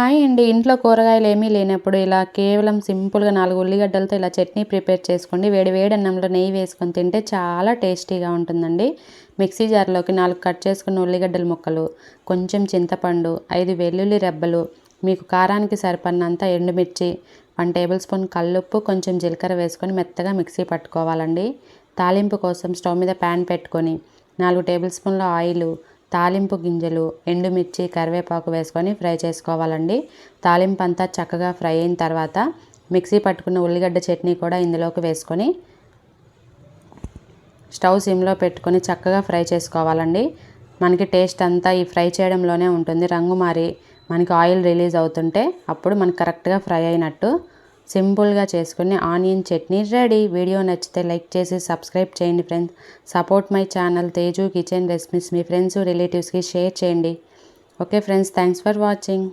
Hi అండి. ఇంట్లో కూరగాయలు ఏమీ లేనప్పుడు ఇలా కేవలం సింపుల్గా నాలుగు ఉల్లిగడ్డలతో ఇలా చట్నీ ప్రిపేర్ చేసుకోండి. వేడి వేడి అన్నంలో నెయ్యి వేసుకొని తింటే చాలా టేస్టీగా ఉంటుందండి. మిక్సీ జార్లోకి నాలుగు కట్ చేసుకున్న ఉల్లిగడ్డల ముక్కలు కొంచెం చింతపండు ఐదు వెల్లుల్లి రెబ్బలు మీకు కారానికి సరిపడినంత ఎండుమిర్చి వన్ టేబుల్ స్పూన్ కల్లుప్పు కొంచెం జీలకర్ర వేసుకొని మెత్తగా మిక్సీ పట్టుకోవాలండి. తాలింపు కోసం స్టవ్ మీద ప్యాన్ పెట్టుకొని నాలుగు టేబుల్ స్పూన్ల ఆయిల్ తాలింపు గింజలు ఎండుమిర్చి కరివేపాకు వేసుకొని ఫ్రై చేసుకోవాలండి. తాలింపు అంతా చక్కగా ఫ్రై అయిన తర్వాత మిక్సీ పట్టుకున్న ఉల్లిగడ్డ చట్నీ కూడా ఇందులోకి వేసుకొని స్టవ్ సిమ్లో పెట్టుకొని చక్కగా ఫ్రై చేసుకోవాలండి. మనకి టేస్ట్ అంతా ఈ ఫ్రై చేయడంలోనే ఉంటుంది. రంగు మారి మనకి ఆయిల్ రిలీజ్ అవుతుంటే అప్పుడు మనకి కరెక్ట్గా ఫ్రై అయినట్టు సింపుల్గా చేసుకుని ఆనియన్ చట్నీ రెడీ. వీడియో నచ్చితే లైక్ చేసి సబ్స్క్రైబ్ చేయండి friends. Support my channel Teju kitchen recipes me friends రిలేటివ్స్కి షేర్ చేయండి. Okay friends thanks for watching.